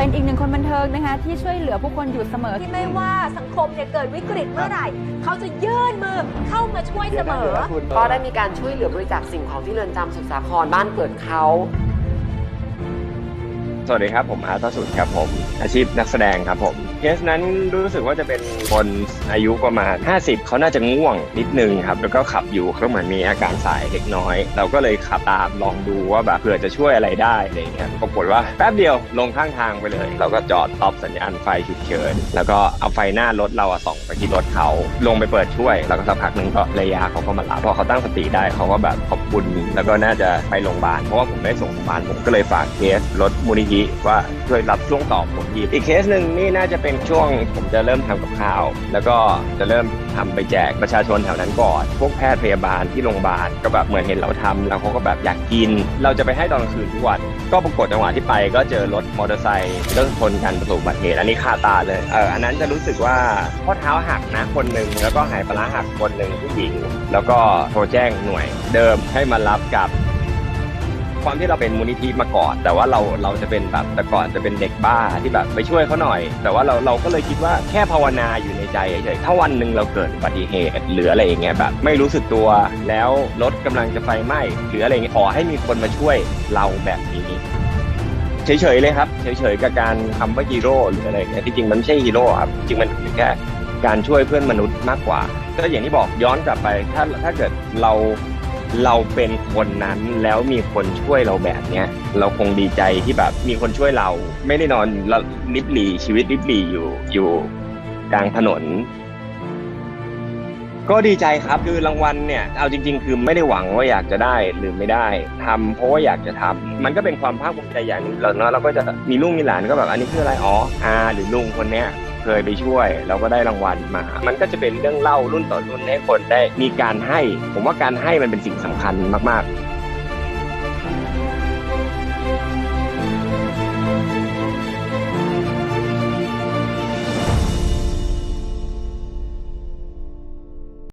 เป็นอีกหนึ่งคนบันเทิงนะคะที่ช่วยเหลือผู้คนอยู่เสมอ ที่ไม่ว่าสังคมเนี่ยเกิดวิกฤตเมื่อไหร่ เขาจะยื่นมือเข้ามาช่วยเสมอ ก็ได้มีการช่วยเหลือบริจาคสิ่งของที่เรือนจำสุขสาครบ้านเกิดเขา สวัสดีครับผมอาร์ตสุดครับผม อาชีพนักแสดงครับผมเคสนั้นรู้สึกว่าจะเป็นคนอายุประมาณ 50 เขาน่าจะง่วงนิดนึงครับ แล้วก็ขับอยู่เขาเหมือนมีอาการสายเล็กน้อย เราก็เลยขับตามลองดูว่าแบบเผื่อจะช่วยอะไรได้อะไรเงี้ยปรากฏว่าแป๊บเดียวลงข้างทางไปเลย เราก็จอดตอบสัญญาณไฟฉุกเฉินแล้วก็เอาไฟหน้ารถเราอะส่องไปที่รถเขาลงไปเปิดช่วย แล้วก็สักพักหนึ่งก็เลยาเขาก็มารับพอเขาตั้งสติได้เขาก็แบบขอบคุณแล้วก็น่าจะไปโรงพยาบาลเพราะว่าผมไม่ได้ส่งโรงพยาบาลผมก็เลยฝากเคสรถมูลนิธิว่าช่วยรับช่วงต่อผมทีอีกเคสหนึ่งนี่น่าจะเป็นช่วงผมจะเริ่มทำกับข้าว แล้วก็จะเริ่มทำไปแจกประชาชนแถวนั้นก่อน พวกแพทย์พยาบาลที่โรงพยาบาลก็แบบเหมือนเห็นเราทำแล้วเขาก็แบบอยากกิน เราจะไปให้ตอนกลางคืนทุกวัน ก็ปรากฏจังหวะที่ไปก็เจอรถมอเตอร์ไซค์เรื่องชนกันประสบอุบัติเหตุอันนี้คาตาเลยเอออันนั้นจะรู้สึกว่าข้อเท้าหักนะคนหนึ่งแล้วก็หายปลาหักคนหนึ่งผู้หญิง แล้วก็โทรแจ้งหน่วยเดิมให้มารับกับ ความที่เราเป็นมูลนิธิมาก่อน แต่ว่าเราเราจะเป็นแบบแต่ก่อนจะเป็นเด็กบ้าที่แบบไปช่วยเขาหน่อย แต่ว่าเราเราก็เลยคิดว่าแค่ภาวนาอยู่ในใจเฉยๆถ้าวันหนึ่งเราเกิดอุบัติเหตุหรืออะไรอย่างเงี้ยแบบไม่รู้สึกตัวแล้วรถกำลังจะไฟไหม้หรืออะไรเงี้ยขอให้มีคนมาช่วยเราแบบนี้เฉยๆเลยครับเฉยๆกับการคำว่าฮีโร่หรืออะไรเงี้ยที่จริงมันไม่ใช่ฮีโร่ครับจริงมันคือแค่การช่วยเพื่อนมนุษย์มากกว่าก็อย่างที่บอกย้อนกลับไปถ้าถ้าเกิดเรา เราเป็นคนนั้นแล้วมีคนช่วยเราแบบเนี้ยเราคงดีใจที่แบบมีคนช่วยเรา ไม่ได้นอนลิบหลีชีวิตลิบหลีอยู่อยู่กลางถนน ก็ดีใจครับคือรางวัลเนี่ยเอาจริง ๆ คือไม่ได้หวังว่าอยากจะได้หรือไม่ได้ทำเพราะว่าอยากจะทำมันก็เป็นความภาคภูมิใจอย่างหนึงเราเนาะเราก็จะมีลูกมีหลานก็แบบอันนี้คืออะไรอ๋ออาหรือลุงคนเนี้ย เคยไปช่วย เราก็ได้รางวัลมา มันก็จะเป็นเรื่องเล่ารุ่นต่อรุ่นให้คนได้ มีการให้ ผมว่าการให้มันเป็นสิ่งสำคัญมากๆ